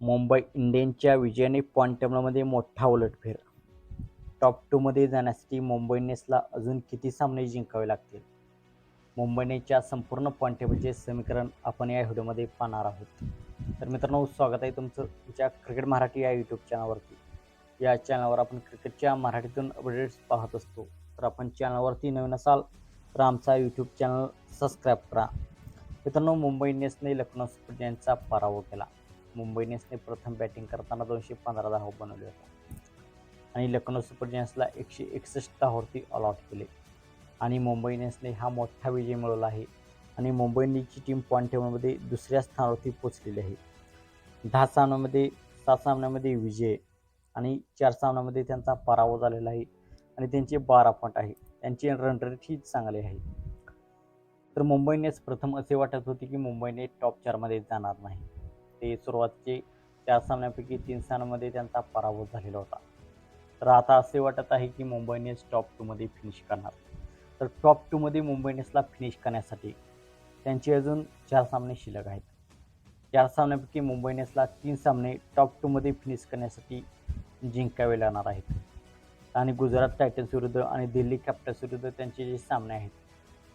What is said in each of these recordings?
मुंबई इंडियन्सच्या विजयाने पॉईंट टेबलमध्ये मोठा उलटफेर. टॉप टूमध्ये जाण्यासाठी मुंबई इंडियन्सला अजून किती सामने जिंकावे लागतील? मुंबई इंडियन्सच्या संपूर्ण पॉईंट टेबलचे समीकरण आपण या व्हिडिओमध्ये पाहणार आहोत. तर मित्रांनो स्वागत आहे तुमचं तुमच्या क्रिकेट मराठी या यूट्यूब चॅनलवरती या चॅनलवर आपण क्रिकेटच्या मराठीतून अपडेट्स पाहत असतो. तर आपण चॅनलवरती नवीन असाल तर आमचा यूट्यूब चॅनल सबस्क्राईब करा. मित्रांनो मुंबई इंडियन्सने लखनौ सुपर जायंटचा पराभव केला. मुंबई इंडियन्सने प्रथम बॅटिंग करताना दोनशे पंधरा धाव बनवले होते. आणि लखनौ सुपर जायंट्सला एकशे एकसष्ट धावरती ऑल आउट केले. आणि मुंबई इंडियन्सने हा मोठा विजय मिळवला आहे. आणि मुंबई इंडियन्सची टीम पॉईंट टेबलमध्ये दुसऱ्या स्थानावरती पोचलेली आहे. दहा सामन्यामध्ये सात सामन्यामध्ये विजय आणि चार सामन्यामध्ये त्यांचा पराभव झालेला आहे. आणि त्यांचे बारा पॉईंट आहे. त्यांची रन रेट ही चांगली आहे. तर मुंबई प्रथम असे वाटत होते की मुंबईने टॉप चारमध्ये जाणार नाही. ते सुरुवातीचे चार सामन्यापैकी तीन सामन्यामध्ये त्यांचा पराभव झालेला होता. तर आता असे वाटत आहे की मुंबई इंडियन्स टॉप टूमध्ये फिनिश करणार. तर टॉप टूमध्ये मुंबई इंडियन्सला फिनिश करण्यासाठी त्यांचे अजून चार सामने शिल्लक आहेत. चार सामन्यापैकी मुंबई इंडियन्सला तीन सामने टॉप टूमध्ये फिनिश करण्यासाठी जिंकावे लागणार आहेत. आणि गुजरात टायटन्स विरुद्ध आणि दिल्ली कॅपिटल्स विरुद्ध त्यांचे जे सामने आहेत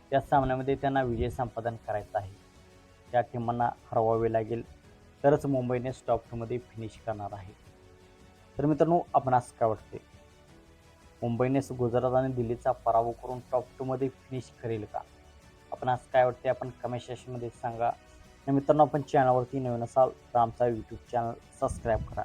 त्या सामन्यामध्ये त्यांना विजय संपादन करायचा आहे. त्या टीमांना हरवावे लागेल. तरच मुंबईने इंडियन्स टॉप टूमध्ये फिनिश करणार आहे. तर मित्रांनो आपणास काय वाटते मुंबई गुजरात आणि दिल्लीचा पराभव करून टॉप टूमध्ये फिनिश करेल का? आपणास काय वाटते आपण कमेंट सेशनमध्ये सांगा. मित्रांनो आपण चॅनलवरती नवीन असाल तर आमचा यूट्यूब चॅनल सबस्क्राईब करा.